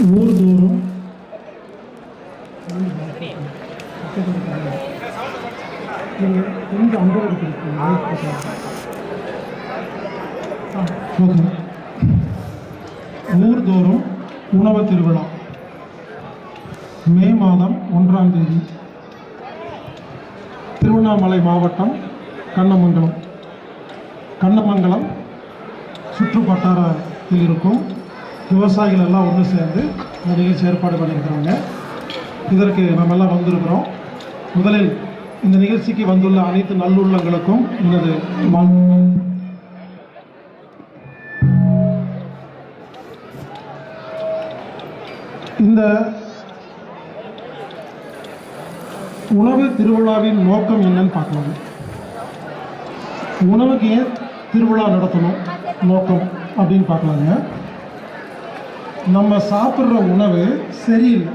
ஊர்தோறும். நீங்கள் கொஞ்சம் அங்கே ஓகே. ஊர்தோறும் உணவு திருவிழா. மே மாதம் ஒன்றாம் தேதி. திருவண்ணாமலை மாவட்டம் கண்ணமங்கலம். கண்ணமங்கலம் சுற்று வட்டாரத்தில் இருக்கும். விவசாயிகள் எல்லாம் ஒன்று சேர்ந்து இந்த நிகழ்ச்சி ஏற்பாடு பண்ணியிருக்கிறாங்க. இதற்கு நம்ம எல்லாம் வந்திருக்கிறோம். முதலில் இந்த நிகழ்ச்சிக்கு வந்துள்ள அனைத்து நல்லுள்ளங்களுக்கும் எனது இந்த உணவு திருவிழாவின் நோக்கம் என்னன்னு பார்க்கலாம். உணவுக்கு ஏன் திருவிழா நடத்தணும் நோக்கம் அப்படின்னு பார்க்கலாங்க. நம்ம சாப்பிட்ற உணவு சரியில்லை.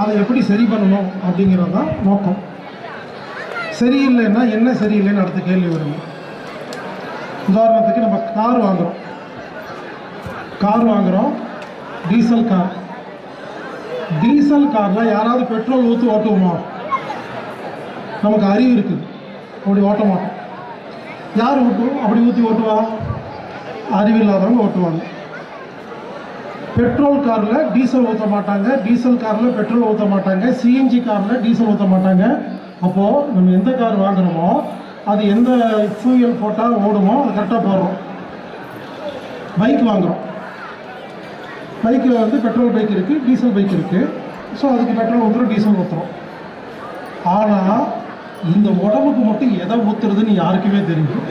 அதை எப்படி சரி பண்ணணும் அப்படிங்கிறது தான் நோக்கம். சரியில்லைன்னா என்ன சரியில்லைன்னு அடுத்த கேள்வி வருங்க உதாரணத்துக்கு நம்ம கார் வாங்குகிறோம் கார் வாங்குகிறோம் டீசல் கார். டீசல் காரில் யாராவது பெட்ரோல் ஊற்றி ஓட்டுவோமா? நமக்கு அறிவு இருக்குது அப்படி ஓட்ட மாட்டோம். யார் ஓட்டுவோம் அப்படி ஊற்றி ஓட்டுவா? அறிவில்லாதவங்க ஓட்டுவாங்க. பெட்ரோல் காரில் டீசல் ஊற்ற மாட்டாங்க. டீசல் காரில் பெட்ரோல் ஊற்ற மாட்டாங்க. சிஎன்ஜி காரில் டீசல் ஊற்ற மாட்டாங்க. அப்போது நம்ம எந்த கார் வாங்குறோமோ அது எந்த ஃபியூயல் போட்டால் ஓடுமோ அது கரெக்டாக போடுறோம் பைக் வாங்குகிறோம் பைக்கில் வந்து பெட்ரோல் பைக் இருக்குது டீசல் பைக் இருக்குது ஸோ அதுக்கு பெட்ரோல் ஊற்றுறோம் டீசல் ஊற்றுறோம் ஆனால் இந்த உடம்புக்கு மட்டும் எதை ஊற்றுறதுன்னு யாருக்குமே தெரியும்.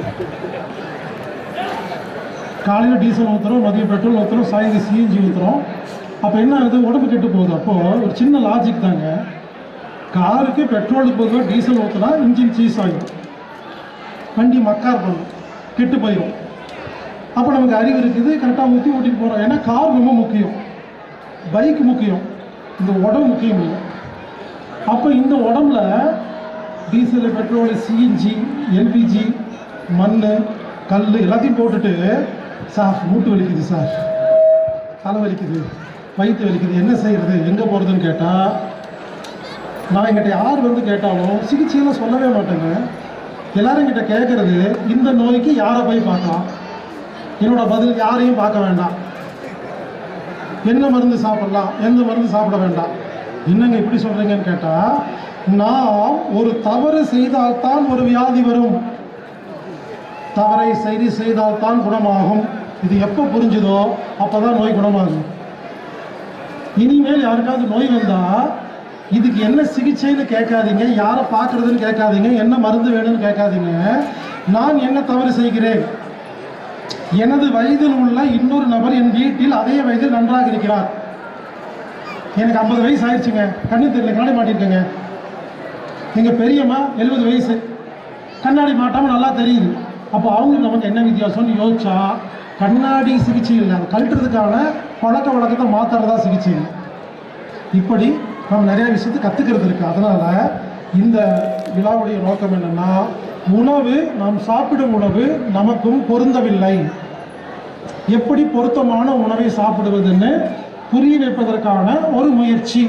காலையில் டீசல் ஊற்றுறோம் மதியம் பெட்ரோல் ஊற்றுறோம் சாயந்தரம் சிஎன்ஜி ஊற்றுறோம் அப்போ என்ன ஆகுது? உடம்பு கெட்டு போகுது. அப்போது ஒரு சின்ன லாஜிக் தாங்க. காருக்கு பெட்ரோலுக்கு பொதுவாக டீசல் ஊற்றினா இன்ஜின் சீஸ் ஆகிடும் வண்டி மக்கார் பண்ணும். கெட்டு போயிடும் அப்போ நமக்கு அறிவு இருக்குது. கரெக்டாக ஊற்றி ஓட்டிட்டு போகிறோம் ஏன்னா கார் ரொம்ப முக்கியம். பைக் முக்கியம். இந்த உடம்பு முக்கியம் இல்லை. அப்போ இந்த உடம்புல டீசலு பெட்ரோல் சிஎன்ஜி எல்பிஜி மண் கல் எல்லாத்தையும் போட்டுட்டு சார் மூட்டு வலிக்குது சார். தலை வலிக்குது. வயிற்று வலிக்குது. என்ன செய்கிறது எங்கே போகிறதுன்னு கேட்டால் நான் எங்கிட்ட யார் வந்து கேட்டாலும் சிகிச்சையெல்லாம் சொல்லவே மாட்டேங்க. எல்லாரும் கிட்ட கேட்குறது இந்த நோய்க்கு யாரை போய் பார்க்கலாம்? என்னோட பதில் யாரையும் பார்க்க வேண்டாம். என்ன மருந்து சாப்பிடலாம்? எந்த மருந்து சாப்பிட வேண்டாம்? என்னங்க இப்படி சொல்கிறீங்கன்னு கேட்டால் நாம் ஒரு தவறு செய்தால்தான் ஒரு வியாதி வரும். தவறை சரி செய்தால்தான் குணமாகும். இது எப்போ புரிஞ்சுதோ அப்போ தான் நோய் குணமாகும். இனிமேல் யாருக்காவது நோய் வந்தால் இதுக்கு என்ன சிகிச்சைன்னு கேட்காதீங்க யாரை பார்க்குறதுன்னு கேட்காதீங்க என்ன மருந்து வேணும்னு கேட்காதீங்க. நான் என்ன தவறு செய்கிறேன்? எனது வயதில் உள்ள இன்னொரு நபர் என் வீட்டில் அதே வயதில் நன்றாக இருக்கிறார். எனக்கு ஐம்பது வயசு ஆயிடுச்சுங்க. கண்ணு தெரியல கண்ணாடி மாட்டிருக்கேங்க. எங்கள் பெரியம்மா எழுபது வயசு. கண்ணாடி மாட்டாமல் நல்லா தெரியுது. அப்போ அவங்களுக்கு நமக்கு என்ன வித்தியாசம்னு யோசிச்சா கண்ணாடி சிகிச்சை இல்லை அதை கழட்டுறதுக்கான பழக்க வழக்கத்தை மாற்றுறதா சிகிச்சை. இப்படி நம்ம நிறைய விஷயத்தை கற்றுக்கிறது இருக்குது அதனால் இந்த விழாவுடைய நோக்கம் என்னென்னா உணவு நாம் சாப்பிடும் உணவு நமக்கும் பொருந்தவில்லை. எப்படி பொருத்தமான உணவை சாப்பிடுவதுன்னு புரிய வைப்பதற்கான ஒரு முயற்சி.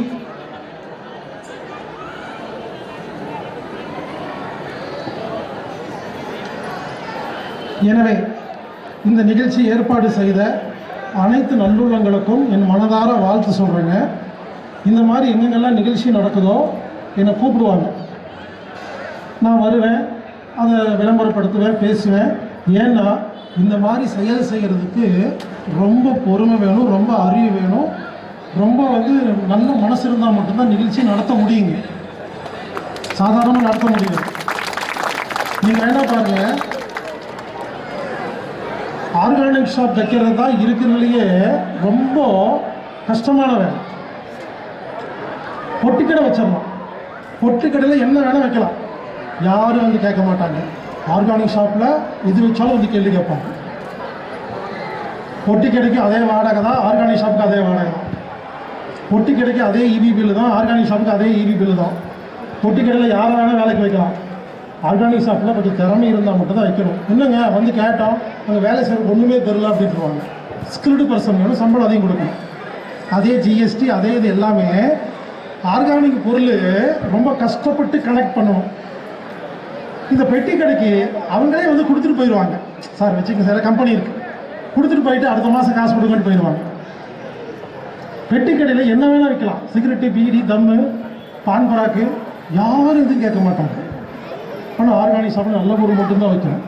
எனவே இந்த நிகழ்ச்சி ஏற்பாடு செய்த அனைத்து நல்லுள்ளங்களுக்கும் என் மனதார வாழ்த்து சொல்கிறேங்க இந்த மாதிரி எங்கெங்கெல்லாம் நிகழ்ச்சி நடக்குதோ என்னை கூப்பிடுவாங்க. நான் வருவேன் அதை விளம்பரப்படுத்துவேன் பேசுவேன். ஏன்னா இந்த மாதிரி செயல் செய்கிறதுக்கு ரொம்ப பொறுமை வேணும் ரொம்ப அறிவு வேணும். ரொம்ப வந்து நல்ல மனசு இருந்தால் மட்டும்தான் நிகழ்ச்சி நடத்த முடியுங்க. சாதாரணமாக நடத்த முடியும் நீங்கள் என்ன பாருங்கள் ஆர்கானிக் ஷாப் வைக்கிறது தான் இருக்கிறதுலையே ரொம்ப கஷ்டமான வேலை பொட்டிக்கடை வச்சிடலாம் பொட்டிக்கடையில் என்ன வேணால் வைக்கலாம். யாரும் வந்து கேட்க மாட்டாங்க. ஆர்கானிக் ஷாப்பில் எது வச்சாலும் வந்து கேள்வி கேட்பாங்க. பொட்டி கடைக்கு அதே வாடகை தான் ஆர்கானிக் ஷாப்புக்கு அதே வாடகை தான். பொட்டி கடைக்கு அதே இபி பில்லு தான் ஆர்கானிக் ஷாப்புக்கு அதே இபி பில்லு தான். பொட்டி கடையில் யாரை வேணால் வேலைக்கு வைக்கலாம். ஆர்கானிக் ஷாப்பில் கொஞ்சம் திறமை இருந்தால் மட்டும்தான் வைக்கணும். என்னங்க வந்து கேட்டோம் அங்கே வேலை செய்ய ஒன்றுமே தெரில அப்படின்ட்டுருவாங்க. ஸ்கில்டு பர்சன் வேணும் சம்பளம் அதையும் கொடுக்கணும். அதே ஜிஎஸ்டி அதே இது எல்லாமே ஆர்கானிக் பொருள் ரொம்ப கஷ்டப்பட்டு கனெக்ட் பண்ணணும். இந்த பெட்டி கடைக்கு அவங்களே வந்து கொடுத்துட்டு போயிடுவாங்க. சார் வச்சுக்கோங்க சார் கம்பெனி இருக்குது கொடுத்துட்டு போயிட்டு அடுத்த மாதம் காசு கொடுங்கன்னு போயிடுவாங்க. பெட்டி கடையில் என்ன வேணால் விற்கலாம். சிகரெட்டு பீடி தம்மு பான் பராக்கு யாரும் எதுவும் கேட்க மாட்டாங்க. ஆனால் ஆர்கானிக் சாப்பிட நல்ல பொருள் மட்டும்தான் வைக்கணும்.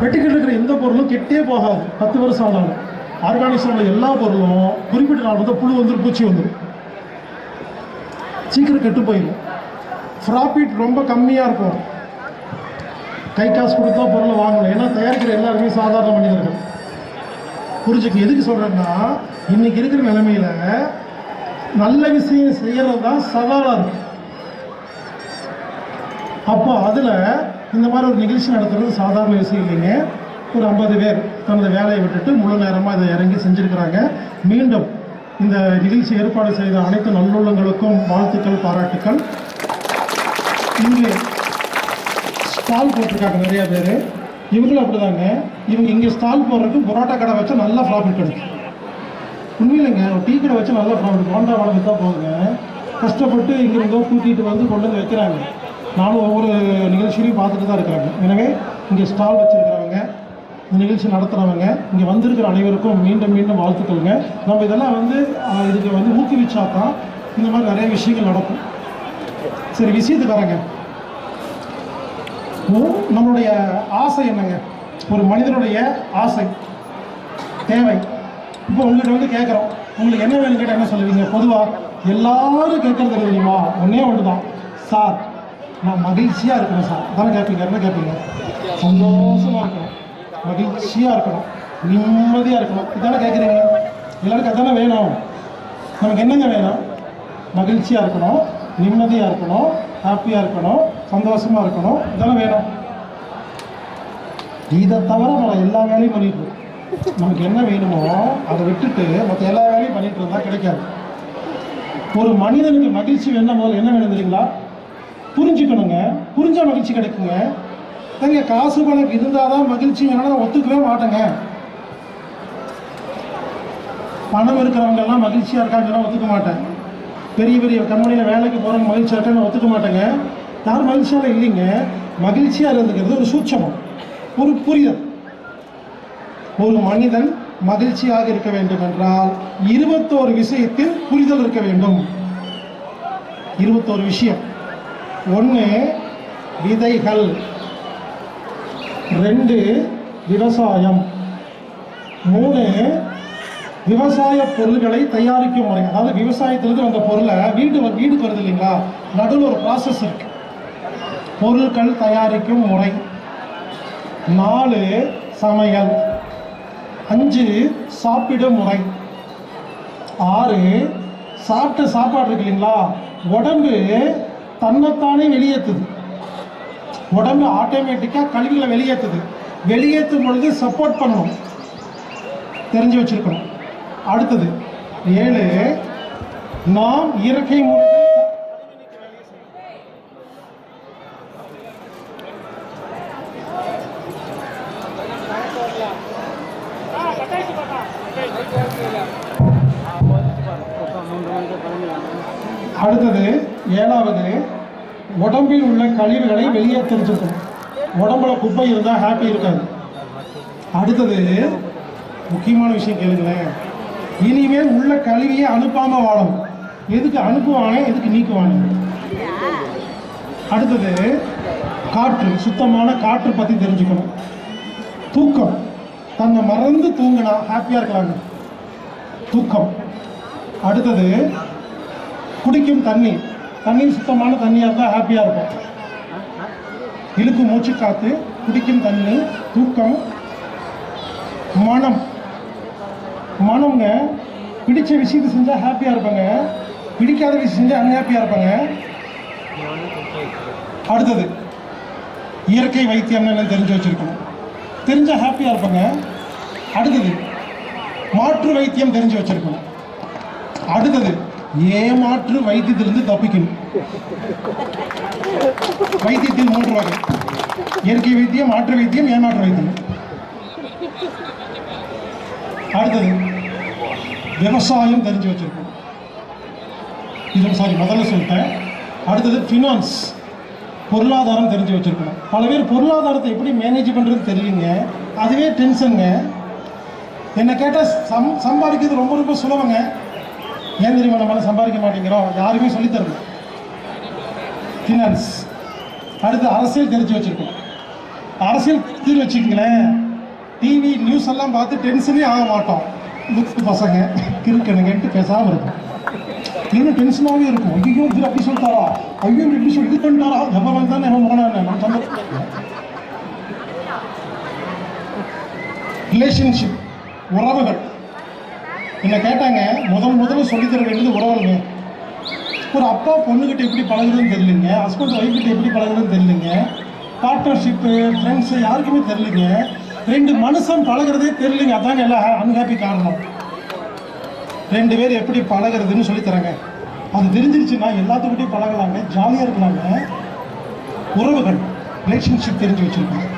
வெட்டிக்கிட்டு இருக்கிற எந்த பொருளும் கெட்டே போகாது. பத்து வருஷம் ஆனாலும். ஆர்கானிக் சாப்பிட எல்லா பொருளும் குறிப்பிட்ட நாள் வந்து புழு வந்துடும் பூச்சி வந்துடும் சீக்கிரம் கெட்டு போயிடும் ப்ராஃபிட் ரொம்ப கம்மியாக இருக்கும். கை காசு கொடுத்தா பொருளை வாங்கணும். ஏன்னா தயாரிக்கிற எல்லாருமே சாதாரண மனிதர்கள். புரிஞ்சுக்க எதுக்கு சொல்கிறேன்னா இன்னைக்கு இருக்கிற நிலைமையில் நல்ல விஷயம் செய்கிறது தான் சவாலாக இருக்கும் அப்போ அதில் இந்த மாதிரி ஒரு நிகழ்ச்சி நடத்துறது சாதாரண விஷயம் இல்லைங்க. ஒரு ஐம்பது பேர் தனது வேலையை விட்டுட்டு முழு நேரமாக இதை இறங்கி செஞ்சுருக்கிறாங்க. மீண்டும் இந்த நிகழ்ச்சி ஏற்பாடு செய்த அனைத்து நல்லுள்ளங்களுக்கும் வாழ்த்துக்கள் பாராட்டுக்கள். இங்கே ஸ்டால் போட்டிருக்காங்க நிறைய பேர். இவங்களும் அப்படிதாங்க. இவங்க இங்கே ஸ்டால் போடுறதுக்கு பரோட்டா கடை வச்சா நல்லா ப்ராஃபிட் கிடைக்கும் உண்மையிலங்க ஒரு டீ கடை வச்சு நல்லா ப்ராஃபிட் போண்டா வளர்ந்து தான் போகுங்க கஷ்டப்பட்டு இங்கிருந்தோ கூட்டிகிட்டு வந்து கொண்டு வந்து வைக்கிறாங்க. நானும் ஒவ்வொரு நிகழ்ச்சியிலையும் பார்த்துட்டு தான் இருக்கிறாங்க. எனவே இங்கே ஸ்டால் வச்சுருக்கிறவங்க இந்த நிகழ்ச்சி நடத்துகிறவங்க இங்கே வந்திருக்கிற அனைவருக்கும் மீண்டும் மீண்டும் வாழ்த்துக்கள்ங்க. நம்ம இதெல்லாம் வந்து இதுக்கு வந்து ஊக்குவிச்சா தான் இந்த மாதிரி நிறைய விஷயங்கள் நடக்கும். சரி விஷயத்துக்கு வரேங்க நம்மளுடைய ஆசை என்னங்க? ஒரு மனிதனுடைய ஆசை தேவை. இப்போ உங்கள்கிட்ட வந்து கேட்குறோம் உங்களுக்கு என்ன வேணும் கேட்டால் என்ன சொல்லுவீங்க? பொதுவாக எல்லாரும் கேட்கறது தெரியுமா? ஒன்றே ஒன்று தான் சார் நான் மகிழ்ச்சியாக இருக்கணும் சார். அதானே கேட்பீங்க என்ன கேட்பீங்க சந்தோஷமாக இருக்கணும். மகிழ்ச்சியாக இருக்கணும். நிம்மதியாக இருக்கணும். இதானே கேட்குறீங்க எல்லாருக்கும் அதானே வேணும்? நமக்கு என்னங்க வேணும்? மகிழ்ச்சியாக இருக்கணும். நிம்மதியாக இருக்கணும். ஹாப்பியாக இருக்கணும். சந்தோஷமாக இருக்கணும். இதெல்லாம் வேணும். இதை தவிர நம்ம எல்லா வேலையும் பண்ணிட்டு நமக்கு என்ன வேணுமோ அதை விட்டுட்டு மற்ற எல்லா வேலையும் பண்ணிட்டு இருந்தால் கிடைக்காது. ஒரு மனிதனுக்கு மகிழ்ச்சி வேணும் முதல்ல என்ன வேணும் தெரியுங்களா? புரிஞ்சுக்கணுங்க. புரிஞ்ச மகிழ்ச்சி கிடைக்குங்க. ஏங்க காசு பணக்கு இருந்தால் தான் மகிழ்ச்சி வேணாலும் நான் ஒத்துக்கவே மாட்டேங்க. பணம் இருக்கிறவங்கெல்லாம் மகிழ்ச்சியாக இருக்காங்கன்னா ஒத்துக்க மாட்டேன். பெரிய பெரிய கம்பெனியில் வேலைக்கு போகிறவங்க மகிழ்ச்சியாக இருக்கான்னு ஒத்துக்க மாட்டேங்க. யாரும் மகிழ்ச்சியாக இல்லைங்க. மகிழ்ச்சியாக இருந்துக்கிறது ஒரு சூட்சமம் ஒரு புரிதல். ஒரு மனிதன் மகிழ்ச்சியாக இருக்க வேண்டும் என்றால் இருபத்தோரு விஷயத்தில் புரிதல் இருக்க வேண்டும். இருபத்தோரு விஷயம். ஒன்று விதைகள். ரெண்டு விவசாயம். மூணு விவசாய பொருள்களை தயாரிக்கும் முறை. அதாவது விவசாயத்திலிருந்து வந்த பொருளை வீடு வீடுக்கு வருது இல்லைங்களா? நடுவில் ஒரு ப்ராசஸ் இருக்கு. பொருட்கள் தயாரிக்கும் முறை. நாலு சமையல். அஞ்சு சாப்பிடும் முறை. ஆறு சாப்பிட்ட சாப்பாடு இருக்கு இல்லைங்களா? உடம்பு தன்னைத்தானே வெளியேற்றுது. உடம்பு ஆட்டோமேட்டிக்காக கழிவுகளை வெளியேற்றுது. வெளியேற்றும் பொழுது சப்போர்ட் பண்ணணும் தெரிஞ்சு வச்சிருக்கணும். அடுத்தது ஏழு நாம் இயற்கை மூலம் உடம்பில் உள்ள கழிவுகளை வெளியே தெரிஞ்சுக்கணும் உடம்புல குப்பை இருந்தால் ஹாப்பி இருக்காது. அடுத்தது முக்கியமான விஷயம் கேளுங்களேன். இனிமேல் உள்ள கழிவையே அனுப்பாம வாழணும் எதுக்கு அனுப்புவானே எதுக்கு நீக்குவானே? அடுத்தது காற்று சுத்தமான காற்று பற்றி தெரிஞ்சுக்கணும். தூக்கம். தன்னை மறந்து தூங்கினா ஹாப்பியாக இருக்கலாங்க. தூக்கம். அடுத்தது குடிக்கும் தண்ணி. தண்ணீர் சுத்தமான தண்ணியாக இருந்தால் ஹாப்பியாக இருக்கும். இழுக்கு மூச்சு காத்து குடிக்கும் தண்ணி தூக்கம் மனம். மனம்ங்க பிடிச்ச விஷயத்தை செஞ்சால் ஹாப்பியாக இருப்பாங்க. பிடிக்காத விஷயம் செஞ்சால் அன்ஹாப்பியாக இருப்பாங்க. அடுத்தது இயற்கை வைத்தியம் எல்லாம் தெரிஞ்சு வச்சுருக்கணும். தெரிஞ்சால் ஹாப்பியாக இருப்பாங்க. அடுத்தது மாற்று வைத்தியம் தெரிஞ்சு வச்சுருக்கணும். அடுத்தது ஏமாற்று வைத்தியத்திலிருந்து தப்பிக்கணும் வைத்தியத்தில் மூன்று வகை. இயற்கை வைத்தியம் மாற்று வைத்தியம் ஏமாற்று வைத்தியம். அடுத்தது விவசாயம் தெரிஞ்சு வச்சிருக்கோம். இது சாரி முதல்ல சொல்லிட்டேன். அடுத்தது ஃபினான்ஸ் பொருளாதாரம் தெரிஞ்சு வச்சுருக்கணும் பல பேர் பொருளாதாரத்தை எப்படி மேனேஜ் பண்ணுறதுன்னு தெரியுங்க அதுவே டென்ஷனுங்க என்னை கேட்டால் சம் சம்பாதிக்கிறது ரொம்ப ரொம்ப சுலபங்க. ஏன் தெரியுமா நம்மளால சம்பாதிக்க மாட்டேங்கிறோம்? யாருமே சொல்லித் ஃபினான்ஸ் அடுத்து அரசியல் தெரிஞ்சு வச்சுருக்கோம். அரசியல் தெரிஞ்சு வச்சுக்கங்களேன். டிவி நியூஸ் எல்லாம் பார்த்து டென்ஷனே ஆக மாட்டோம். லுக்கு பசங்க கிறுக்கணுங்கன்ட்டு பேசாமல் இருக்கும். இன்னும் டென்ஷனாகவே இருக்கும்? ஐயோ இது அப்படி சொல்லிட்டாரா? ஐயோ இப்படி சொல்லி இது பண்ணிட்டாரா? வந்து தானே எவன் போனானே நம்ம சொல்ல ரிலேஷன்ஷிப் உறவுகள். என்னை கேட்டாங்க முதல் முதல்ல சொல்லித்தர வேண்டியது உறவுகள் ஒரு அப்பா பொண்ணுக்கிட்ட எப்படி பழகுதுன்னு தெரியலங்க ஹஸ்பண்ட் ஒய்ஃப் கிட்ட எப்படி பழகுறதுன்னு தெரியலங்க பார்ட்னர்ஷிப்பு ஃப்ரெண்ட்ஸு யாருக்குமே தெரியலங்க. ரெண்டு மனுஷன் பழகுறதே தெரியலங்க. அதாங்க எல்லாம் அன்ஹாப்பி காரணம். ரெண்டு பேர் எப்படி பழகுறதுன்னு சொல்லித்தராங்க அது தெரிஞ்சிருச்சுன்னா எல்லாத்துக்கிட்டையும் பழகலாங்க ஜாலியாக இருக்கலாங்க. உறவுகள் ரிலேஷன்ஷிப் தெரிஞ்சு வச்சுருக்கோம்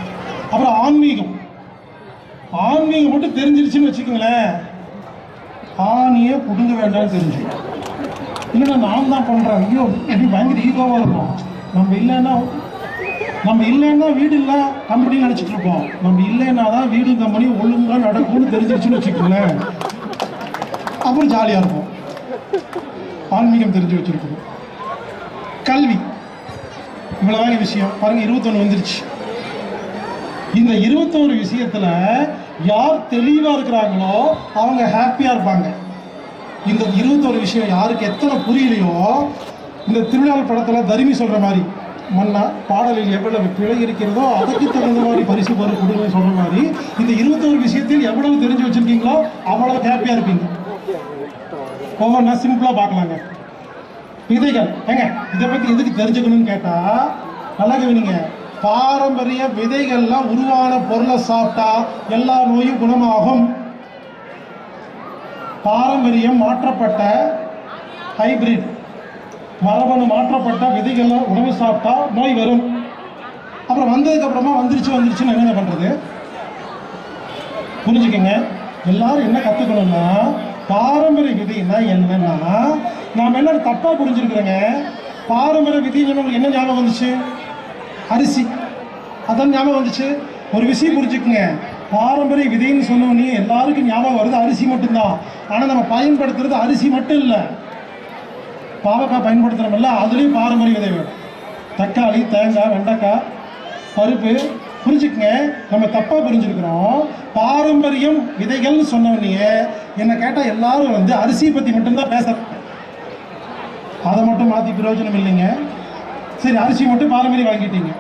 அப்புறம் ஆன்மீகம். ஆன்மீகம் மட்டும் தெரிஞ்சிருச்சுன்னு வச்சுக்கோங்களேன். ஆணியே புடுங்க வேண்டாம்னு தெரிஞ்சு. இல்லைன்னா நான் தான் பண்ணுறேன் ஐயோ எப்படி பயங்கர ஈகோவாக இருக்கும். நம்ம இல்லைன்னா நம்ம இல்லைன்னா வீடு இல்லை கம்பெனி நினச்சிட்டு இருப்போம். நம்ம இல்லைன்னா தான் வீடு கம்பெனி ஒழுங்காக நடக்கும்னு தெரிஞ்சிருச்சுன்னு வச்சுக்கோங்களேன். அப்புறம் ஜாலியாக இருக்கும். ஆன்மீகம் தெரிஞ்சு வச்சுருக்கணும் கல்வி. இவ்வளோதாங்க விஷயம். பாருங்க இருபத்தொன்று வந்துருச்சு. இந்த இருபத்தோரு விஷயத்துல யார் தெளிவாக இருக்கிறாங்களோ அவங்க ஹாப்பியாக இருப்பாங்க. இந்த இருபத்தோரு விஷயம் யாருக்கு எத்தனை புரியலையோ இந்த திருவிழா படத்தில் தருமி சொல்கிற மாதிரி மன்னா பாடலில் எவ்வளவு பிழை இருக்கிறதோ அதுக்கு தகுந்த மாதிரி பரிசு பொருள் கொடுங்க சொல்கிற மாதிரி இந்த இருபத்தோரு விஷயத்தில் எவ்வளவு தெரிஞ்சு வச்சுருக்கீங்களோ அவ்வளவு ஹாப்பியாக இருப்பீங்க. ஒவ்வொன்றா சிம்பிளாக பார்க்கலாங்க. விதைகள் ஏங்க இதை பற்றி எதுக்கு தெரிஞ்சுக்கணும்னு கேட்டால் நல்லா கவனிங்க பாரம்பரிய விதைகள்லாம் உருவான பொருளை சாப்பிட்டா எல்லா நோயும் குணமாகும். பாரம்பரியம் மாற்றப்பட்ட ஹைபிரிட் மரபணு மாற்றப்பட்ட விதைகளை உணவு சாப்பிட்டா நோய் வரும். அப்புறம் வந்ததுக்கப்புறமா வந்துருச்சு வந்துருச்சுன்னு என்ன பண்ணுறது புரிஞ்சுக்கங்க. எல்லாரும் என்ன கற்றுக்கணும்னா பாரம்பரிய விதினா என்னன்னா நாம் என்ன தப்பாக புரிஞ்சுருக்குறேங்க. பாரம்பரிய விதின்னு என்ன ஞாபகம் வந்துச்சு? அரிசி. அதான் ஞாபகம் வந்துச்சு. ஒரு விஷயம் புரிஞ்சுக்குங்க. பாரம்பரிய விதைன்னு சொன்னோன்னே எல்லாருக்கும் ஞாபகம் வருது. அரிசி மட்டும்தான். ஆனால் நம்ம பயன்படுத்துறது அரிசி மட்டும் இல்லை. பாவக்காய் பயன்படுத்துகிறோம்ல அதுலேயும் பாரம்பரிய விதை வேணும். தக்காளி தேங்காய் வெண்டைக்காய் பருப்பு. புரிஞ்சுக்குங்க. நம்ம தப்பாக புரிஞ்சுருக்கிறோம் பாரம்பரியம் விதைகள்னு சொன்னவனையே என்னை கேட்டால் எல்லாரும் வந்து அரிசியை பற்றி மட்டும்தான் பேசுகிறாங்க அதை மட்டும் மாற்றி பிரயோஜனம் இல்லைங்க. சரி அரிசி மட்டும் பாரம்பரியம் வாங்கிட்டீங்க.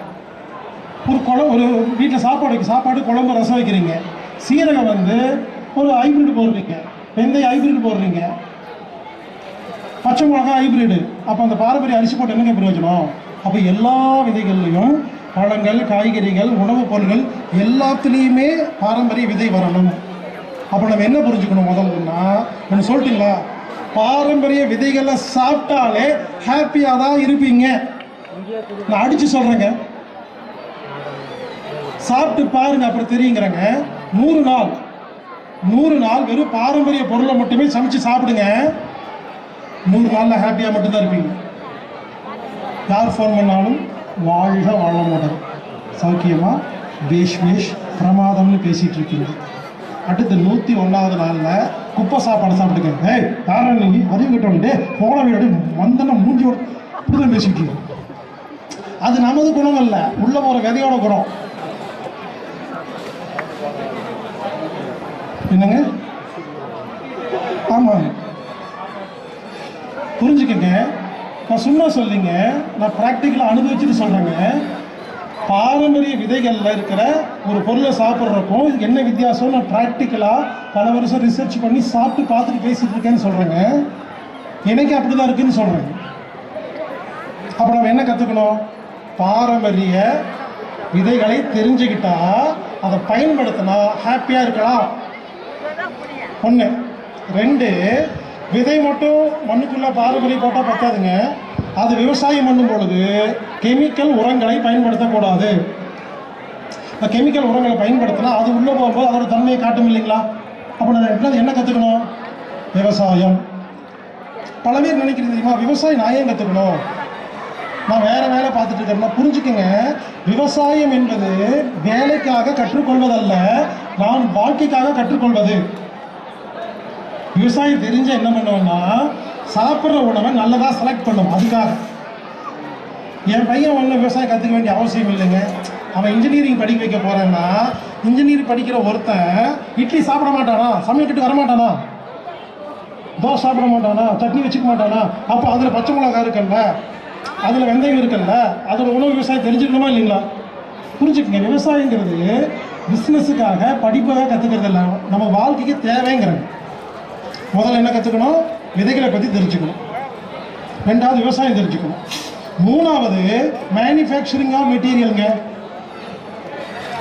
ஒரு குழம்பு ஒரு வீட்டில் சாப்பாடு வைக்க சாப்பாடு குழம்பு ரசம் வைக்கிறீங்க. சீரகம் வந்து ஒரு ஹைபிரிட் போடுறீங்க. வெந்தயம் ஹைபிரிட் போடுறீங்க. பச்சை மிளகா ஹைபிரிடு அப்போ அந்த பாரம்பரிய அரிசி போட்டு என்னங்க பிரயோஜனம்? அப்போ எல்லா விதைகள்லையும் பழங்கள் காய்கறிகள் உணவுப் பொருட்கள் எல்லாத்துலேயுமே பாரம்பரிய விதை வரணும். அப்போ நம்ம என்ன புரிஞ்சுக்கணும் முதல்லன்னா ஒன்று சொல்லிட்டீங்களா பாரம்பரிய விதைகளை சாப்பிட்டாலே ஹாப்பியாக தான் இருப்பீங்க. நான் அடித்து சொல்கிறேங்க சாப்பிட்டு பாருங்க அப்புறம் தெரியுங்கிறங்க. நூறு நாள். நூறு நாள் வெறும் பாரம்பரிய பொருளை மட்டுமே சமைச்சு சாப்பிடுங்க. நூறு நாளில் ஹாப்பியாக மட்டும்தான் இருப்பீங்க. யார் ஃபோன் பண்ணாலும் வாழ்க வளமுடன். சௌக்கியமா? பேஷ் பேஷ் பிரமாதம்னு பேசிட்டு இருக்கீங்க. அடுத்து நூற்றி ஒன்றாவது நாளில் குப்பை சாப்பாடு சாப்பிடுங்க ஏய் யாரும் நீ அறிவு கிட்டோம் டே போன வீடு வந்தன மூஞ்சி இப்படிதான் பேசிட்டு இருக்கோம் அது நமது குணம் அல்ல. உள்ள போகிற கதையோட குணம். என்னங்க? ஆமா. புரிஞ்சுக்கங்க. நான் சும்மா சொல்லிங்க. நான் ப்ராக்டிக்கலாக அனுபவிச்சுட்டு சொல்கிறேங்க பாரம்பரிய விதைகளில் இருக்கிற ஒரு பொருளை சாப்பிட்றப்போ இதுக்கு என்ன வித்தியாசம்? நான் ப்ராக்டிக்கலாக பல வருஷம் ரிசர்ச் பண்ணி சாப்பிட்டு பார்த்துட்டு பேசிட்டு இருக்கேன்னு சொல்கிறேங்க எனக்கு அப்படி தான் இருக்குதுன்னு சொல்கிறேன் அப்போ நம்ம என்ன கற்றுக்கணும் பாரம்பரிய விதைகளை தெரிஞ்சுக்கிட்டா அதை பயன்படுத்தினா ஹாப்பியாக இருக்கலாம். ஒன்று ரெண்டு விதை மட்டும் மண்ணுக்குள்ள பாரம்பரிய போட்டால் பத்தாதுங்க. அது விவசாயம் பண்ணும் பொழுது கெமிக்கல் உரங்களை பயன்படுத்தக்கூடாது. இந்த கெமிக்கல் உரங்களை பயன்படுத்தினா அது உள்ளே போகும்போது அதோட தன்மையை காட்டும் இல்லைங்களா? அப்போ நான் என்ன என்ன கற்றுக்கணும் விவசாயம். பல பேர் நினைக்கிறது தெரியுமா விவசாயம் நான் ஏன் கற்றுக்கணும் நான் வேற வேலை பார்த்துட்டு இருக்கேன்னா புரிஞ்சுக்கங்க. விவசாயம் என்பது வேலைக்காக கற்றுக்கொள்வதல்ல நான் வாழ்க்கைக்காக கற்றுக்கொள்வது. விவசாயம் தெரிஞ்ச என்ன பண்ணுவேன்னா சாப்பிட்ற உணவை நல்லதாக செலக்ட் பண்ணும். அதுக்காக. என் பையன் ஒன்றும் விவசாயம் கற்றுக்க வேண்டிய அவசியம் இல்லைங்க. அவன் இன்ஜினியரிங் படிக்க வைக்க போகிறேன்னா இன்ஜினியரிங் படிக்கிற ஒருத்தன் இட்லி சாப்பிட மாட்டானா? சமையல் கட்டு வரமாட்டானா தோசை சாப்பிட மாட்டானா? சட்னி வச்சுக்க மாட்டானா? அப்போ அதில் பச்சை மிளகா இருக்குல்ல. அதில் வெந்தயம் இருக்குல்ல அதோட உணவு விவசாயம் தெரிஞ்சுக்கணுமா இல்லைங்களா? புரிஞ்சுக்கங்க விவசாயங்கிறது பிஸ்னஸுக்காக படிப்பாக கற்றுக்கிறது இல்லை. நம்ம வாழ்க்கைக்கு தேவைங்கிறது. முதல்ல என்ன கற்றுக்கணும் விதைகளை பற்றி தெரிஞ்சுக்கணும். ரெண்டாவது விவசாயம் தெரிஞ்சுக்கணும். மூணாவது மேனுஃபேக்சரிங் ஆஃப் மெட்டீரியலுங்க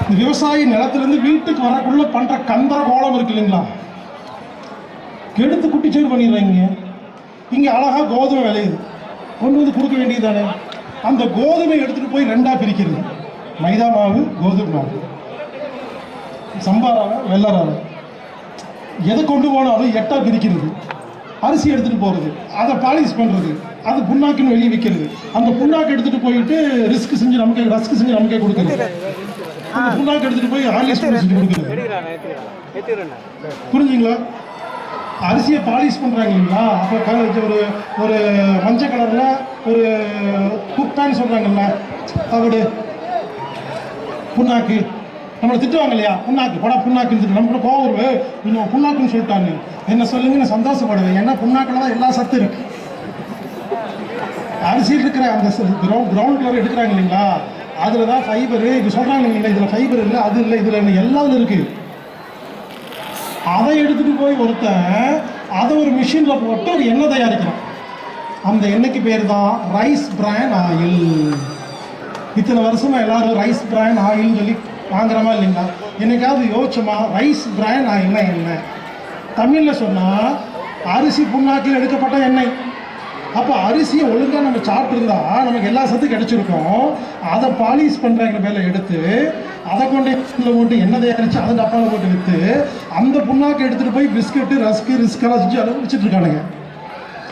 இந்த விவசாய நிலத்திலேருந்து வீட்டுக்கு வரக்குள்ள பண்ணுற கந்தர கோலம் இருக்கு இல்லைங்களா? கெடுத்து குட்டிச்சேர் பண்ணிடுறீங்க. இங்கே அழகாக கோதுமை விளையுது. கொண்டு வந்து கொடுக்க வேண்டியது தானே அந்த கோதுமை எடுத்துகிட்டு போய் ரெண்டாக பிரிக்கிறது. மைதா மாவு கோதுமை மாவு. சம்பாராவை வெள்ளராவை எதை கொண்டு போனாலும் எட்டா பிரிக்கிறது. அரிசி எடுத்துகிட்டு போகிறது அதை பாலிஷ் பண்ணுறது அது புண்ணாக்குன்னு வெளியே விற்கிறது அந்த புண்ணாக்கு எடுத்துகிட்டு போயிட்டு ரிஸ்க் செஞ்சு நமக்கு ரஸ்க் செஞ்சு நமக்கே கொடுக்குறது. அந்த புண்ணாக்கு எடுத்துகிட்டு போய் ஆலிஷ் செஞ்சு கொடுக்குறது. புரிஞ்சுங்களா? அரிசியை பாலிஷ் பண்ணுறாங்க இல்லைங்களா அப்போ க- ஒரு ஒரு மஞ்சள் கலரில் ஒரு குப்பேன்னு சொல்கிறாங்கல்ல தவிடு புண்ணாக்கு. நம்மளை திட்டுவாங்க இல்லையா? புண்ணாக்கு. படா புண்ணாக்குன்னு திட்டு நம்ம கூட கோவம் வருவே இன்னும் புண்ணாக்குன்னு சொல்லிட்டாங்க. என்ன சொல்லுங்க நான் சந்தோஷப்படுவேன். ஏன்னா புண்ணாக்கில் தான் எல்லா சத்து இருக்கு. அரிசியில் இருக்கிற அந்த கிரவுண்ட் கிரவுண்ட் கலர் எடுக்கிறாங்க இல்லைங்களா? அதில் தான் ஃபைபரு இப்போ சொல்கிறாங்க இல்லைங்களா இதில் ஃபைபர் இல்லை அது இல்லை இதில் இல்லை எல்லாம் இருக்குது அதை எடுத்துட்டு போய் ஒருத்தன் அதை ஒரு மிஷினில் போட்டு ஒரு எண்ணெய் தயாரிக்கிறான். அந்த எண்ணெய்க்கு பேர் தான் ரைஸ் பிரான் ஆயில் இத்தனை வருஷமா எல்லாரும் ரைஸ் பிரான் ஆயில்னு சொல்லி வாங்குறமா இல்லைங்களா? என்னைக்காவது யோசிச்சோமா? ரைஸ் பிரான் ஆயில்னா என்ன? தமிழில் சொன்னால் அரிசி புண்ணாக்கில் எடுக்கப்பட்ட எண்ணெய். அப்போ அரிசியை ஒழுங்காக நம்ம சாப்பிட்ருந்தா நமக்கு எல்லா சத்தும் கிடச்சிருக்கோம். அதை பாலிஷ் பண்ணுறாங்கிற மேலே எடுத்து அதை கொண்டு இதில் போட்டு என்ன தயாரிச்சு அதை டப்பாவில் போட்டு விற்று அந்த புண்ணாக்கை எடுத்துகிட்டு போய் பிஸ்கட்டு ரஸ்க்கு ரிஸ்கெல்லாம் செஞ்சு அளவு வச்சுட்டு இருக்கானுங்க.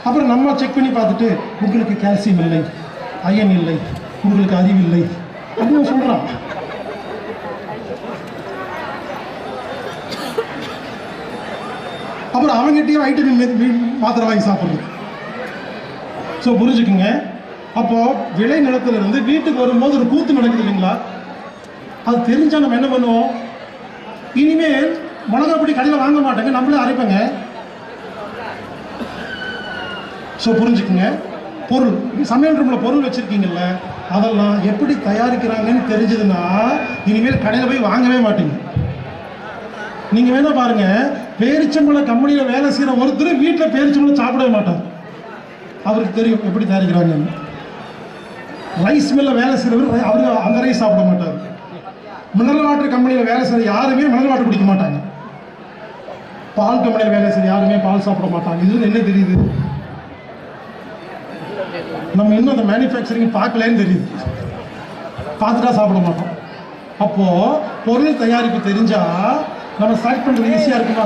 அப்புறம் நம்ம செக் பண்ணி பார்த்துட்டு உங்களுக்கு கால்சியம் இல்லை அயன் இல்லை உங்களுக்கு அறிவு இல்லை. அப்படின்னு சொல்கிறான் அப்புறம் அவங்ககிட்டயும் வைட்டமின் மாத்திரை வாங்கி சாப்பிட்றது. ஸோ புரிஞ்சுக்குங்க. அப்போது விளை நிலத்துலேருந்து வீட்டுக்கு வரும்போது ஒரு கூத்து நடக்குது இல்லைங்களா? அது தெரிஞ்சா நம்ம என்ன பண்ணுவோம்? இனிமேல் மிளகா பொடி கடையில் வாங்க மாட்டேங்க நம்மளே அரைப்பேங்க. ஸோ புரிஞ்சுக்குங்க. பொருள் சமையல் ரூமில் பொருள் வச்சுருக்கீங்கல்ல அதெல்லாம் எப்படி தயாரிக்கிறாங்கன்னு தெரிஞ்சதுன்னா இனிமேல் கடையில் போய் வாங்கவே மாட்டீங்க. நீங்கள் வேணால் பாருங்கள் பேரிச்சம்பழம் கம்பெனியில் வேலை செய்கிற ஒருத்தர் வீட்டில் பேரிச்சம்பழம் சாப்பிடவே மாட்டார். அவருக்கு தெரியும் எப்படி தயாரிக்கிறாங்கன்னு. ரைஸ் மில்லில் வேலை செய்கிறவர் அவர் அந்த ரைஸ் சாப்பிட மாட்டார். மினரல் வாட்டர் கம்பெனியில் வேலை செய்கிற யாருமே மினரல் வாட்டர் குடிக்க மாட்டாங்க. பால் கம்பெனியில் வேலை செய்கிற யாருமே பால் சாப்பிட மாட்டாங்க. இது என்ன தெரியுது? நம்ம இன்னும் அந்த மேனுஃபேக்சரிங் பார்க்கலன்னு தெரியுது. பார்த்துட்டா சாப்பிட மாட்டோம். அப்போது பொருள் தயாரிப்பு தெரிஞ்சால் நம்ம செலக்ட் பண்ணுறது ஈஸியாக இருக்குமா?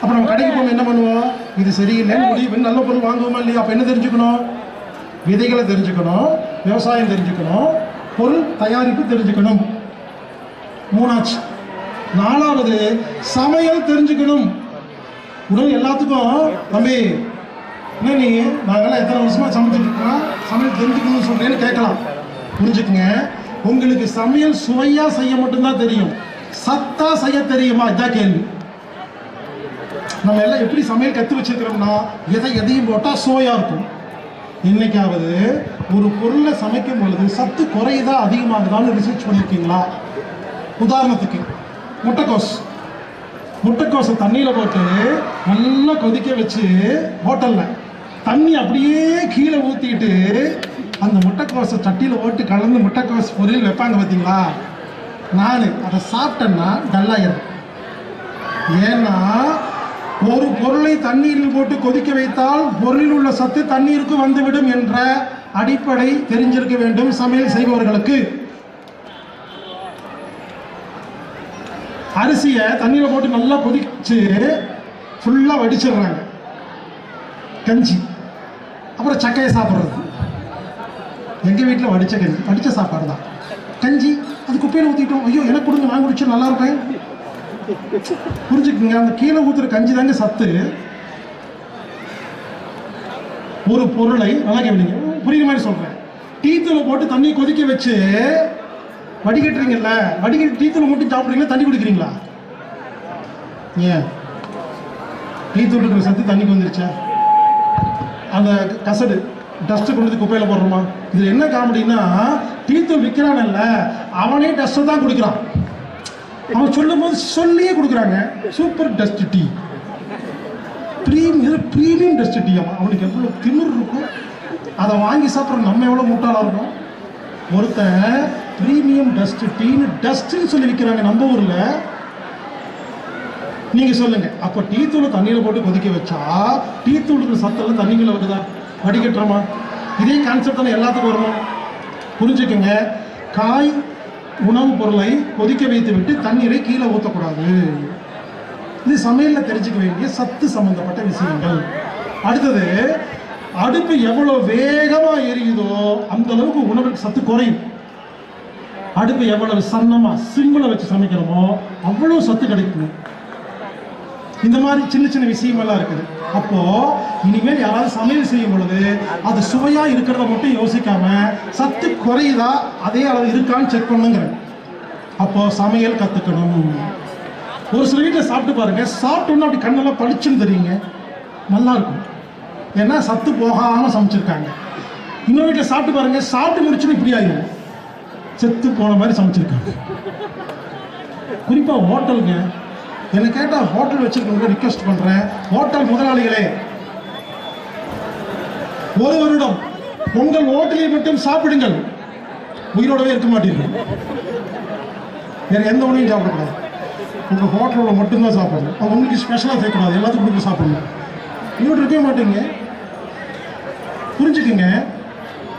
அப்போ நம்ம கடைக்கு போக என்ன பண்ணுவோம்? இது சரியில்லைன்னு முடிவு நல்ல பொருள் வாங்குவோமா இல்லையா? அப்போ என்ன தெரிஞ்சுக்கணும்? விதைகளை தெரிஞ்சுக்கணும் விவசாயம் தெரிஞ்சுக்கணும் பொருள் தயாரிப்பு தெரிஞ்சுக்கணும். மூணாச்சு. நாலாவது சமையல் தெரிஞ்சுக்கணும். உடல் எல்லாத்துக்கும் தம்பி என்ன நீ? நாங்களாம் எத்தனை வருஷமா சமைச்சிட்டு இருக்கோம் சமையல் தெரிஞ்சுக்கணும்னு சொல்றேன்னு கேட்கலாம். புரிஞ்சுக்குங்க. உங்களுக்கு சமையல் சுவையா செய்ய மட்டும்தான் தெரியும். சத்தா செய்ய தெரியுமா? இதான் கேள்வி. நம்ம எல்லாம் எப்படி சமையல் கற்று வச்சிருக்கிறோம்னா எதை எதையும் போட்டால் சுவையாக இருக்கும். இன்னைக்காவது ஒரு பொருளை சமைக்கும் பொழுது சத்து குறையுதா அதிகமாகுதான்னு ரிசர்ச் பண்ணியிருக்கீங்களா உதாரணத்துக்கு முட்டைக்கோஸ். முட்டைக்கோஸை தண்ணியில் போட்டு நல்லா கொதிக்க வச்சு ஹோட்டலில் தண்ணி அப்படியே கீழே ஊற்றிட்டு அந்த முட்டைக்கோஸை சட்டியில் போட்டு கலந்து முட்டைக்கோஸ் பொரியல் வைப்பாங்க பார்த்தீங்களா நான் அதை சாப்பிட்டேன்னா டல்லாயிரும். ஏன்னா ஒரு பொருளை தண்ணீரில் போட்டு கொதிக்க வைத்தால் பொருளில் உள்ள சத்து தண்ணீருக்கு வந்துவிடும் என்ற அடிப்படை தெரிஞ்சிருக்க வேண்டும் சமையல் செய்பவர்களுக்கு. அரிசியை தண்ணியில் போட்டு நல்லா கொதிச்சு ஃபுல்லாக வடிச்சிடுறாங்க. கஞ்சி. அப்புறம் சக்கையை சாப்பிட்றது. எங்கள் வீட்டில் வடித்த கஞ்சி. வடித்த சாப்பாடு தான். கஞ்சி அது குப்பையில் ஊற்றிட்டோம் ஐயோ எனக்கு கொடுங்க நான் குடிச்சா நல்லா இருப்பேன் புரிஞ்சுக்குங்க. அந்த கீழே ஊற்றுற கஞ்சி தாங்க சத்து. ஒரு பொருளை நல்லா கவனிங்க புரியுற மாதிரி சொல்கிறேன் டீத்தில் போட்டு தண்ணி கொதிக்க வச்சு வடிகட்டுறீங்கல்ல? வடிகட்டி தூள் மட்டும் சாப்பிட்றீங்களா? தண்ணி குடிக்கிறீங்களா? ஏன்? டீத்தூள் இருக்கிற சத்து தண்ணிக்கு வந்துருச்சா. அந்த கசடு டஸ்ட்டு கொண்டு வந்து குப்பையில் போடுறோமா? இதில் என்ன காமெடினா தூள் விற்கிறானல்ல அவனே டஸ்ட்டை தான் கொடுக்குறான். அவன் சொல்லும் போது சொல்லியே கொடுக்குறாங்க super dust tea premium premium dust tea அவன் அவனுக்கு எவ்வளோ திமிர் இருக்கும். அதை வாங்கி சாப்பிட்ற நம்ம எவ்வளோ முட்டாளாக இருக்கும்? ஒருத்தன் ப்ரீமியம் டஸ்ட் டீனு டஸ்ட்டுன்னு சொல்லி விற்கிறாங்க நம்ம ஊரில். நீங்கள் சொல்லுங்கள் அப்போ டீ தூளை தண்ணியில் போட்டு கொதிக்க வச்சா டீ தூளுக்கு சத்தெல்லாம் தண்ணிக்குள்ள வருதா? வடிகட்டுறோமா? இதே கான்செப்ட் தானே எல்லாத்துக்கும் வரணும் புரிஞ்சுக்கங்க. காய் உணவுப் பொருளை கொதிக்க வைத்து விட்டு தண்ணீரை கீழே ஊற்றக்கூடாது இது சமையலில் தெரிஞ்சுக்க வேண்டிய சத்து சம்பந்தப்பட்ட விஷயங்கள். அடுத்தது அடுப்பு எவ்வளோ வேகமாக எரியுதோ அந்த அளவுக்கு உணவுக்கு சத்து குறையும். அடுப்பு எவ்வளவு சன்னமாக சிம்பிளை வச்சு சமைக்கிறோமோ அவ்வளோ சத்து கிடைக்கும். இந்த மாதிரி சின்ன சின்ன விஷயமெல்லாம் இருக்குது. அப்போ இனிமேல் யாராவது சமையல் செய்யும் பொழுது அது சுவையா இருக்கிறத மட்டும் யோசிக்காம சத்து குறையுதா அதே அளவு இருக்கான்னு செக் பண்ணுங்கிறேன். அப்போ சமையல் கத்துக்கணும். ஒரு சில வீட்டில் சாப்பிட்டு பாருங்க சாப்பிட்டோன்னு அப்படி கண்ணெல்லாம் பளிச்சுன்னு தெரியுங்க. நல்லா இருக்கும். ஏன்னா சத்து போகாம சமைச்சிருக்காங்க. இன்னொரு வீட்டில் சாப்பிட்டு பாருங்க சாப்பிட்டு முடிச்சுன்னு இப்படி ஆயிடும் செத்து போன மாதிரி சமைச்சிருக்காங்க. குறிப்பா ஹோட்டலுங்க என்னை கேட்டால் ஹோட்டல் வச்சிருக்கவங்க ரிக்வெஸ்ட் பண்ணுறேன் ஹோட்டல் முதலாளிகளே ஒரு வருடம் உங்கள் ஹோட்டலில் மட்டும் சாப்பிடுங்கள். உயிரோடவே இருக்க மாட்டீர்கள். வேறு எந்த உணவையும் சாப்பிடக்கூடாது. உங்கள் ஹோட்டலில் மட்டும்தான் சாப்பிடணும். அவங்க உங்களுக்கு ஸ்பெஷலாக சேர்க்கக்கூடாது. எல்லாத்துக்கும் கொடுத்து சாப்பிடணும். உயிரோடு இருக்கவே மாட்டீங்க. புரிஞ்சுக்குங்க.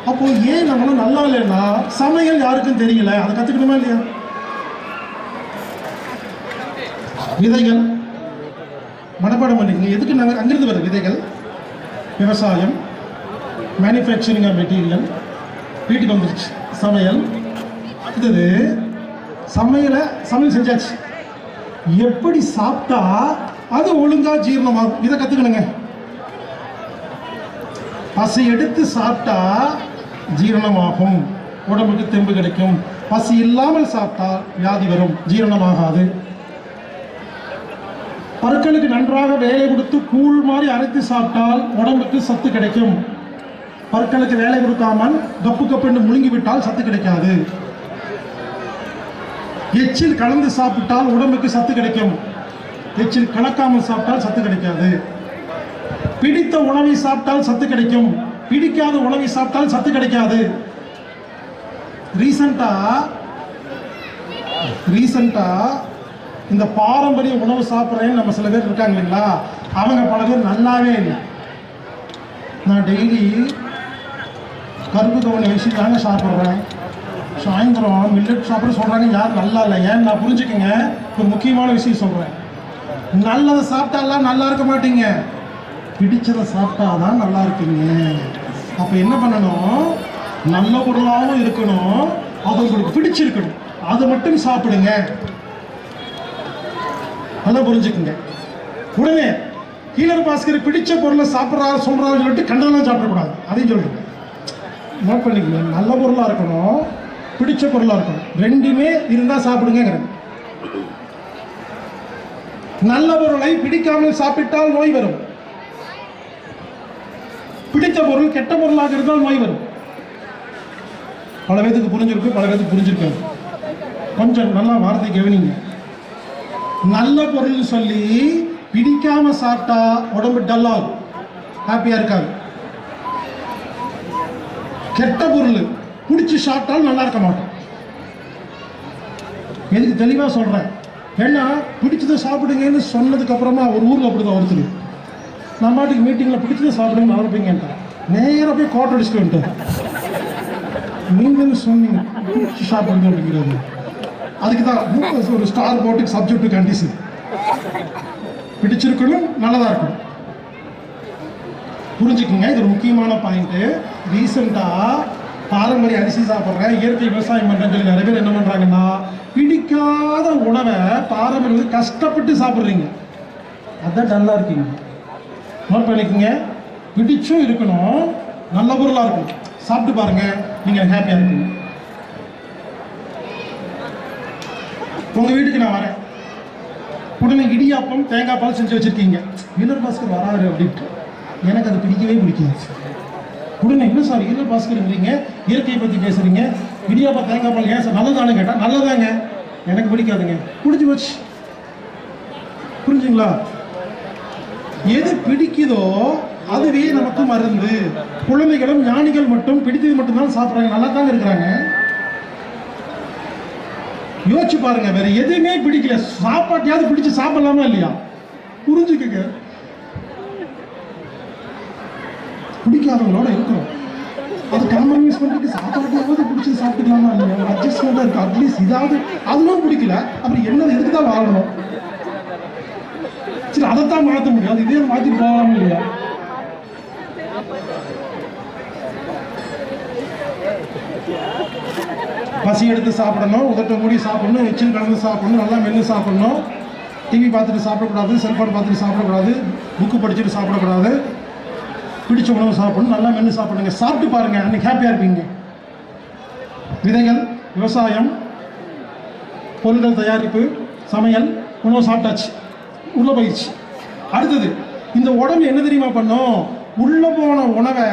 அப்போ ஏன் நம்மளும் நல்லா இல்லைன்னா சமையல் யாருக்கும் தெரியல? அதை கற்றுக்கணுமா இல்லையா? விதைகள். மனப்பாடம் பண்ணிக்கங்க. எதுக்கு நாங்கள் அங்கிருந்து வருது விதைகள் விவசாயம் மேனுஃபேக்சரிங் ஆஃப் மெட்டீரியல் வீட்டுக்கு வந்துருச்சு. சமையல். அடுத்தது சமையலை சமையல் செஞ்சாச்சு. எப்படி சாப்பிட்டா அது ஒழுங்கா ஜீரணமாகும்? இதை கற்றுக்கணுங்க பசி எடுத்து சாப்பிட்டா ஜீரணமாகும். உடம்புக்கு தெம்பு கிடைக்கும். பசி இல்லாமல் சாப்பிட்டால் வியாதி வரும். ஜீரணமாகாது. பற்களுக்கு நன்றாக வேலை கொடுத்து கூழ் மாதிரி அரைத்து சாப்பிட்டால் உடம்புக்கு சத்து கிடைக்கும். பற்களுக்கு வேலை கொடுக்காமல் கப்பு கப்புன்னு முழுங்கி விட்டால் சத்து கிடைக்காது. எச்சில் கலந்து சாப்பிட்டால் உடம்புக்கு சத்து கிடைக்கும். எச்சில் கலக்காமல் சாப்பிட்டால் சத்து கிடைக்காது. பிடித்த உணவை சாப்பிட்டால் சத்து கிடைக்கும். பிடிக்காத உணவை சாப்பிட்டால் சத்து கிடைக்காது. ரீசண்டா ரீசண்டா இந்த பாரம்பரிய உணவு சாப்பிட்றேன்னு நம்ம சில பேர் இருக்காங்க இல்லைங்களா? அவங்க பல பேர் நல்லாவே இல்லை. நான் டெய்லி கருப்பு கவனி அரிசி தாங்க சாப்பிட்றேன். சாயந்தரம் மில்லட் சாப்பிட சொல்கிறாங்க யார் நல்லா இல்லை. ஏன்? நான் புரிஞ்சுக்கங்க. ஒரு முக்கியமான விஷயம் சொல்கிறேன் நல்லதை சாப்பிட்டாலாம் நல்லா இருக்க மாட்டீங்க. பிடிச்சதை சாப்பிட்டாதான் நல்லா இருக்கீங்க. அப்போ என்ன பண்ணணும்? நல்ல பொருளாகவும் இருக்கணும். அது உங்களுக்கு பிடிச்சிருக்கணும். அதை மட்டும் சாப்பிடுங்க. நல்லா புரிஞ்சுக்குங்க. உடனே கீழர் பாஸ்கர் பிடிச்ச பொருளை சாப்பிட்றாரு சொல்கிறாருன்னு சொல்லிட்டு கண்டதெல்லாம் சாப்பிடக்கூடாது. அதையும் சொல்லுங்க. நோட் பண்ணிக்கங்க. நல்ல பொருளாக இருக்கணும். பிடிச்ச பொருளாக இருக்கணும். ரெண்டுமே இருந்தால் சாப்பிடுங்கிறது நல்ல பொருளை பிடிக்காமல் சாப்பிட்டால் நோய் வரும். பிடித்த பொருள் கெட்ட பொருளாக இருந்தால் நோய் வரும். பல பேத்துக்கு புரிஞ்சிருக்கு பல பேத்துக்கு புரிஞ்சிருக்காது. கொஞ்சம் நல்லா வார்த்தை கவனிங்க. நல்ல பொருள் சொல்லி பிடிக்காம சாப்பிட்டா உடம்பு டல்லாகும் ஹாப்பியா இருக்காது. கெட்ட பொருள் பிடிச்சி சாப்பிட்டாலும் நல்லா இருக்க மாட்டோம். எதுக்கு தெளிவாக சொல்கிறேன் ஏன்னா பிடிச்சதை சாப்பிடுங்கன்னு சொன்னதுக்கப்புறமா ஒரு ஊரில் அப்படிதான் ஒருத்தர். நான் மீட்டிங்கில் பிடிச்சதை சாப்பிடுங்க ஆரம்பிங்கன்ட்டேன் நேராக போய் கோட்டை அடிச்சுட்டு நீங்கள் சொன்னீங்க ஷாப் வந்து அப்படிங்கிறது. அதுக்கு தான் ஒரு ஸ்டார் போட்டு சப்ஜெக்ட் கண்டிஷன் பிடிச்சிருக்கணும் நல்லதாக இருக்கணும். புரிஞ்சுக்குங்க இது ஒரு முக்கியமான பாயிண்ட்டு ரீசெண்டாக பாரம்பரிய அரிசி சாப்பிட்றேன் இயற்கை விவசாயம் பண்ணுறேன்னு சொல்லி நிறைய பேர் என்ன பண்ணுறாங்கன்னா பிடிக்காத உணவை பாரம்பரிய கஷ்டப்பட்டு சாப்பிட்றீங்க. அதான் டல்லாக இருக்கீங்க. நோட் பண்ணிக்கோங்க. பிடிச்சும் இருக்கணும். நல்ல பொருளாக இருக்கும். சாப்பிட்டு பாருங்க. நீங்கள் ஹாப்பியாக இருப்பீங்க உங்கள் வீட்டுக்கு நான் வரேன். உடனே இடியாப்பம் தேங்காய் பால் செஞ்சு வச்சுருக்கீங்க. வீரர் பாஸ்கர் வராரு அப்படின்ட்டு. எனக்கு அது பிடிக்கவே பிடிக்காது. உடனே என்ன சார் வீரர் பாஸ்கர்ங்கிறீங்க இயற்கையை பற்றி பேசுகிறீங்க இடியாப்பம் தேங்காய் பால் ஏன் சார்? நல்லதானு கேட்டால் நல்லதாங்க. எனக்கு பிடிக்காதுங்க. பிடிச்சி போச்சு. புரிஞ்சுங்களா? எது பிடிக்குதோ அதுவே நமக்கு மருந்து. குழந்தைகளும் ஞானிகள் மட்டும் பிடித்தது மட்டும்தான் சாப்பிட்றாங்க. நல்லா தாங்க இருக்கிறாங்க. யோசிச்சு பாருங்க வேற எதுவுமே பிடிக்கல. சாப்பாட்டையாவது பிடிச்சு சாப்பிடலாமா இல்லையா? புரிஞ்சுக்குங்க. பிடிக்காதவங்களோட இருக்கிறோம் அது காம்ப்ரமைஸ் பண்ணிட்டு சாப்பாட்டையாவது பிடிச்சி சாப்பிட்டுக்கலாமா இல்லையா? அட்ஜஸ்ட்மெண்ட்டாக இருக்கு. அட்லீஸ்ட் இதாவது அதுவும் பிடிக்கல. அப்புறம் என்ன எதுக்கு தான் வாழணும்? சரி அதைத்தான் மாற்ற முடியும். அது இதே மாற்றி போகலாம் இல்லையா? பசி எடுத்து சாப்பிடணும் உதட்ட மூடி சாப்பிடணும் எச்சில் கலந்து சாப்பிடணும் நல்லா மென்று சாப்பிடணும். டிவி பார்த்துட்டு சாப்பிடக்கூடாது செல்ஃபோன் பார்த்துட்டு சாப்பிடக்கூடாது புக்கு படிச்சுட்டு சாப்பிடக்கூடாது. பிடிச்ச உணவு சாப்பிடணும் நல்லா மென்று சாப்பிடுங்க. சாப்பிட்டு பாருங்க அன்னைக்கு ஹாப்பியாக இருப்பீங்க. விதைகள் விவசாயம் பொருட்கள் தயாரிப்பு சமையல் உணவு சாப்பிட்டாச்சு. உள்ள போயிடுச்சு. அடுத்தது இந்த உடம்பு என்ன தெரியுமா பண்ணும்? உள்ள போன உணவை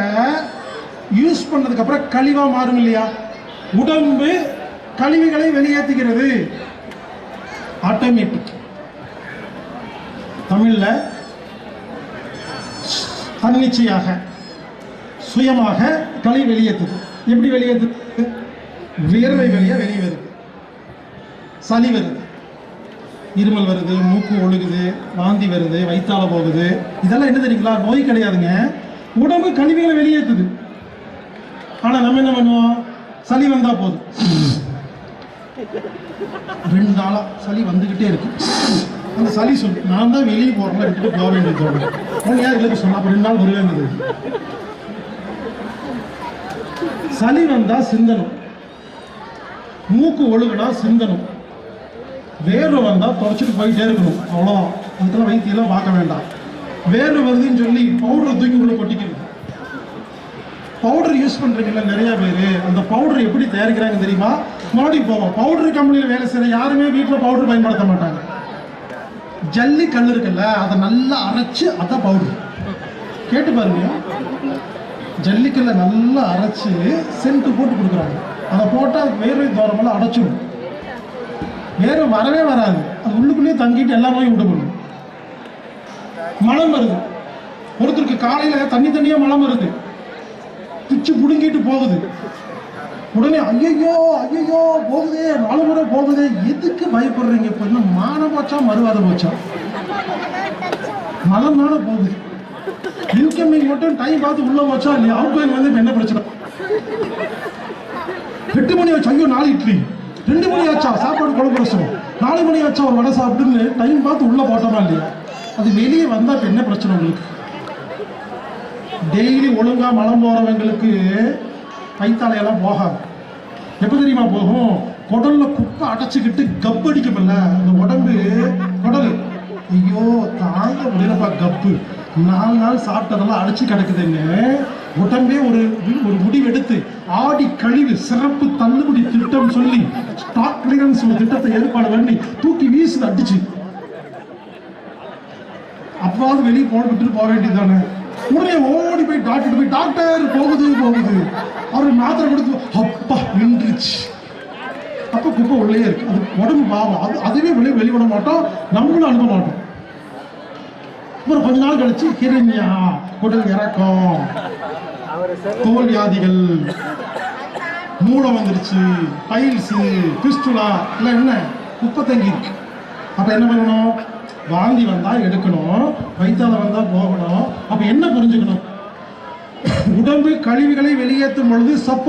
யூஸ் பண்ணதுக்கு அப்புறம் கழிவா மாறும் இல்லையா? உடம்பு கழிவுகளை வெளியேற்றுகிறது. ஆட்டோமேட்டிக் தமிழ்ல தன்னிச்சையாக சுயமாக கழிவு வெளியேற்றுது. எப்படி வெளியேற்றுது? வியர்வை வழியாக வெளியே வருது. சளி வருது. இருமல் வருது மூக்கு ஒழுகுது வாந்தி வருது வயிற்றால போகுது. இதெல்லாம் என்ன தெரியுங்களா? நோய் கிடையாதுங்க. உடம்பு கழிவுகளை வெளியேற்றுது. ஆனால் நம்ம என்ன பண்ணுவோம்? சளி வந்தா போதும். ரெண்டு நாளா சளி வந்துக்கிட்டே இருக்கும் அந்த சளி சொல்லு நான் தான் வெளியே போகிறேன் விட்டுட்டு போக வேண்டியது ஒன்று யார் இல்லை சொன்னா ரெண்டு நாள் வருவேங்குது சளி வந்தா சிந்தணும் மூக்கு ஒழுகுனா சிந்தணும் வேர்வை வந்தால் தொடச்சிட்டு போயிட்டே இருக்கணும் அவ்வளோதான் அதுக்கெல்லாம் வைத்தியெல்லாம் பார்க்க வேண்டாம். வேர்வை வருதுன்னு சொல்லி பவுடரை தூக்கி உள்ள கொட்டிக்கணும் பவுடர் யூஸ் பண்ணுறீங்கல்ல நிறையா பேர். அந்த பவுடர் எப்படி தயாரிக்கிறாங்க தெரியுமா? மறுபடியும் போவோம். பவுடர் கம்பெனியில் வேலை செய்கிற யாருமே வீட்டில் பவுடர் பயன்படுத்த மாட்டாங்க. ஜல்லி கல் இருக்குல்ல அதை நல்லா அரைச்சு அதான் பவுடர் கேட்டு பாருங்க. ஜல்லிக்கல்ல நல்லா அரைச்சு சென்ட்டு போட்டு கொடுக்குறாங்க. அதை போட்டால் வேர்வை தோரமெல்லாம் அடைச்சிடும் வேறு வரவே வராது. அது உள்ளுக்குள்ளேயே தங்கிட்டு எல்லா நோயும் உண்டு பண்ணும். மலம் வருது. ஒருத்தருக்கு காலையில் தண்ணி தண்ணியாக மலம் வருது. பிச்சு புடுங்கிட்டு போகுது. உடனே ஐயோ ஐயோ போகுதே நாலு முறை போகுதே எதுக்கு பயப்படுறீங்க? இப்போ இன்னும் மான போச்சா மறுவாத போச்சா மலம் தானே போகுது. இன்கமிங் மட்டும் டைம் பார்த்து உள்ள போச்சா இல்லையா? அவுட் கோயிங் வந்து இப்ப என்ன பிரச்சனை? எட்டு மணி வச்சு ஐயோ நாலு இட்லி. ரெண்டு மணி ஆச்சா? சாப்பாடு குழம்பு ரசம். நாலு மணி ஆச்சா ஒரு வடை சாப்பிட்டுன்னு டைம் பார்த்து உள்ளே போட்டோமா இல்லையா? அது வெளியே வந்தால் இப்போ என்ன பிரச்சனை உங்களுக்கு? டெய்லி ஒழுங்கா மலம் போகிறவங்களுக்கு கைத்தாலையெல்லாம் போகாது. எப்போ தெரியுமா போகும்? குடல்ல குப்பை அடைச்சிக்கிட்டு கப்படிக்கும்ல அந்த உடம்பு குடல். ஐயோ தாங்க முடியலப்பா கப்பு. நாலு நாள் சாப்பிட்டதெல்லாம் அடைச்சி கிடக்குதுன்னு உடனே ஒரு ஒரு முடிவெடுத்து ஆடி கழிவு சிறப்பு தள்ளுபடி திட்டம் சொல்லி ஸ்டாக் கிளியரன்ஸ் ஒரு திட்டத்தை ஏற்பாடு பண்ணி தூக்கி வீசுது அடிச்சு. அப்பாவது வெளியே போட விட்டுட்டு போக வேண்டியதானே உடனே ஓடி போய் டாக்டர் போய் டாக்டர் போகுது போகுது. அவர் மாத்திரை கொடுத்து அப்பா நின்றுச்சு. அப்ப குப்பை உள்ளே இருக்கு. அது உடம்பு பாவம். அது அதுவே வெளியே வெளிவிட மாட்டோம். நம்மளும் அனுப்ப மாட்டோம். அப்புறம் கொஞ்ச நாள் கழிச்சு ஹிரண்யா குடல் இறக்கம். தோல் வியாதிகள். மூளை வந்துருச்சு பைல்ஸு பிஸ்டுலா இல்லை என்ன? முப்பத்தஞ்சு. இருக்கு அப்ப என்ன பண்ணணும்? வாந்தி வந்தா எடுக்கணும் வைத்தால வந்தால் போகணும். அப்ப என்ன புரிஞ்சுக்கணும்? உடம்பு கழிவுகளை வெளியேற்றும் பொழுது சப்போர்ட்